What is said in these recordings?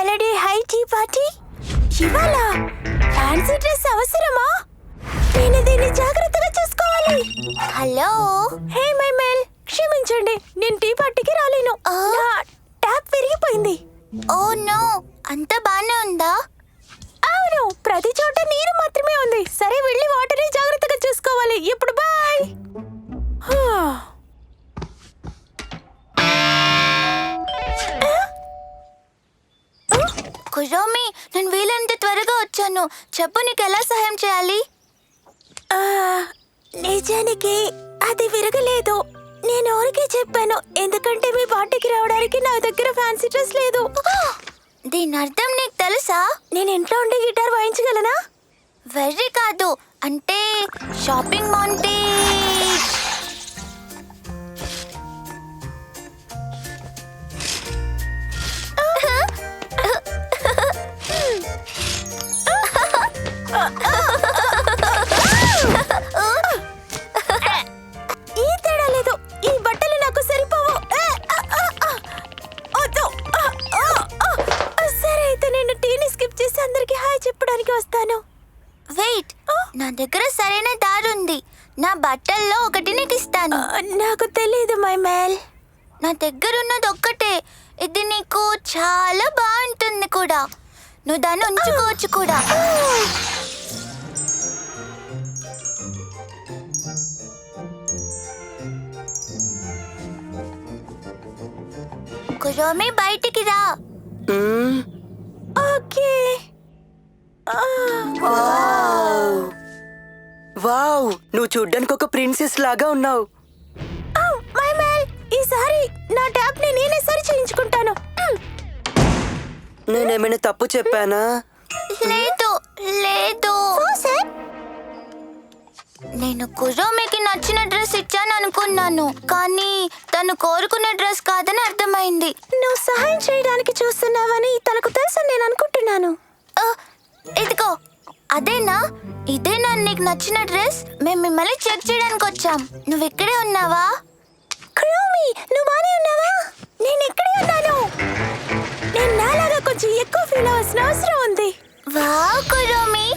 Party? ఇవాళ fancy dress అవసరమా? నేను దీన్ని జాగ్రత్తగా చూసుకోవాలి. హలో? Hey my Mel. క్షమించండి నేను టీ పార్టీకి రాలేను. నా ట్యాప్ విరిగిపోయింది. Oh no. అంత బానే ఉందా? అవును ప్రతి చోట నీరు మాత్రమే ఉంది. సరే వెళ్ళి వాటర్ని కురోమి నేను వీలైనంత త్వరగా వచ్చాను. చెప్పు నీకు ఎలా సహాయం చేయాలి? నిజానికి అది విరగలేదు. నేను ఊరికే చెప్పాను ఎందుకంటే మీ పార్టీకి రావడానికి నా దగ్గర ఫ్యాన్సీ డ్రెస్ లేదు. దీని అర్థం నీకు తెలుసా? నేను ఇంట్లో ఉండి గిటార్ వాయించగలనా? వెర్రి కాదు అంటే షాపింగ్ మాంటే చెప్పడానికి వస్తాను. వెయిట్. నా దగ్గర సరైన దారి ఉంది. నా బట్టల్లో ఒకటి నీకు ఇస్తాను నాకు తెలియదు మై మేల్ నా దగ్గర ఉన్నది ఒక్కటే. ఇది నీకు చాలా బాగుంటుంది కూడా. నువ్వు దాన్ని ఉంచుకోవచ్చు కూడా. కురోమి బయటికి రా. ఓకే. వావ్ నువ్వు చూడ్డానికి ఒక ప్రిన్సెస్ లాగా ఉన్నావు. ఆ, మై మేల్ ఈసారి నా ట్యాప్ని నేనే సరి చేయించుకుంటాను. మ్. నేనేమైనా తప్పు చెప్పానా? లేదు లేదు. నేను కురోమికి నచ్చిన డ్రెస్ ఇచ్చాను అనుకున్నాను కానీ తను కోరుకున్న డ్రెస్ కాదని అర్థమైంది. నువ్వు సహాయం చేయడానికి చూస్తున్నావని తనకు తెలుసు నేను అనుకుంటున్నాను. అదేనా? ఇదేనా నీకు నచ్చిన డ్రెస్? మేము మిమ్మల్ని చెక్ చేయడానికి వచ్చాం. నువ్వు ఇక్కడే ఉన్నావా? క్రోమి నువ్వు బానే ఉన్నావా? నేను ఇక్కడే ఉన్నాను. నేను నాలాగా కొంచెం ఎక్కువ ఫీల్ అవ్వాల్సిన అవసరం ఉంది. Wow Kuromi.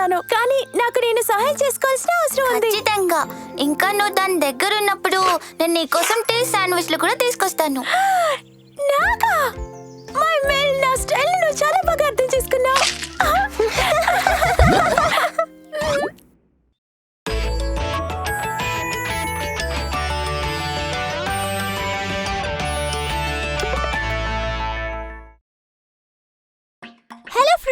అనుకుంటున్నాను. కానీ నాకు నేను సహాయం చేసుకోవాల్సిన అవసరం ఉంది. ఖచ్చితంగా. ఇంకా నువ్వు దాని దగ్గర ఉన్నప్పుడు నేను నీకోసం టీ శాండ్విచ్లు కూడా తీసుకొస్తాను. నాకా? మై మెల్ నా స్టైల్ నువ్వు చాలా